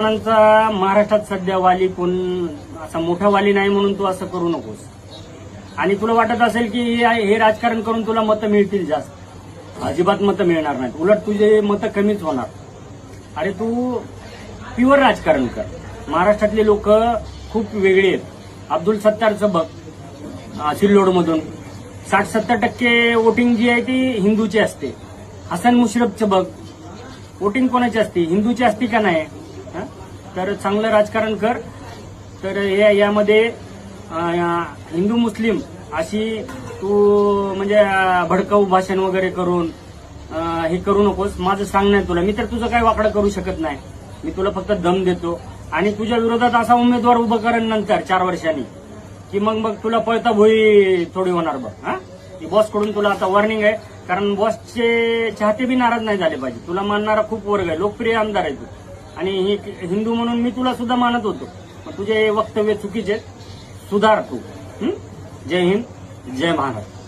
महाराष्ट्रात सध्या वाली कोण असा मोठा वाली नाही म्हणून तू असं करू नकोस. आणि तुला वाटत असेल की हे राजकारण करून तुला मतं मिळतील जास्त. अजिबात मतं मिळणार नाहीत. उलट तुझे मतं कमीच होणार. अरे तू प्युअर राजकारण कर. महाराष्ट्रातले लोक खूप वेगळे आहेत. अब्दुल सत्तारचं बघ सिल्लोडमधून. साठ सत्तर टक्के वोटिंग जी आहे ती हिंदूची असते. हसन मुश्रफचं बघ. वोटिंग कोणाची असते? हिंदूची असते का नाही? तर चांगलं राजकारण कर. तर या यामध्ये हिंदू मुस्लिम अशी तू म्हणजे भडकाऊ भाषण वगैरे करून हे करू नकोस. माझं सांगणं आहे तुला. मी तर तुझं काही वाकडं करू शकत नाही. मी तुला फक्त दम देतो. आणि तुझ्या विरोधात असा उमेदवार उभं करेन नंतर चार वर्षांनी की मग मग तुला पळता भोई थोडी होणार बघ हा? की बॉसकडून तुला आता वॉर्निंग आहे. कारण बॉसचे चाहते बी नाराज नाही झाले पाहिजे. तुला मानणारा खूप वर्ग आहे. लोकप्रिय आमदार आहे तू. आणि ही हिंदू म्हणून मी तुला सुद्धा मानत होतो. तुझे तुझे वक्तव्य चुकीचे सुधार तू. जय हिंद जय महाराष्ट्र.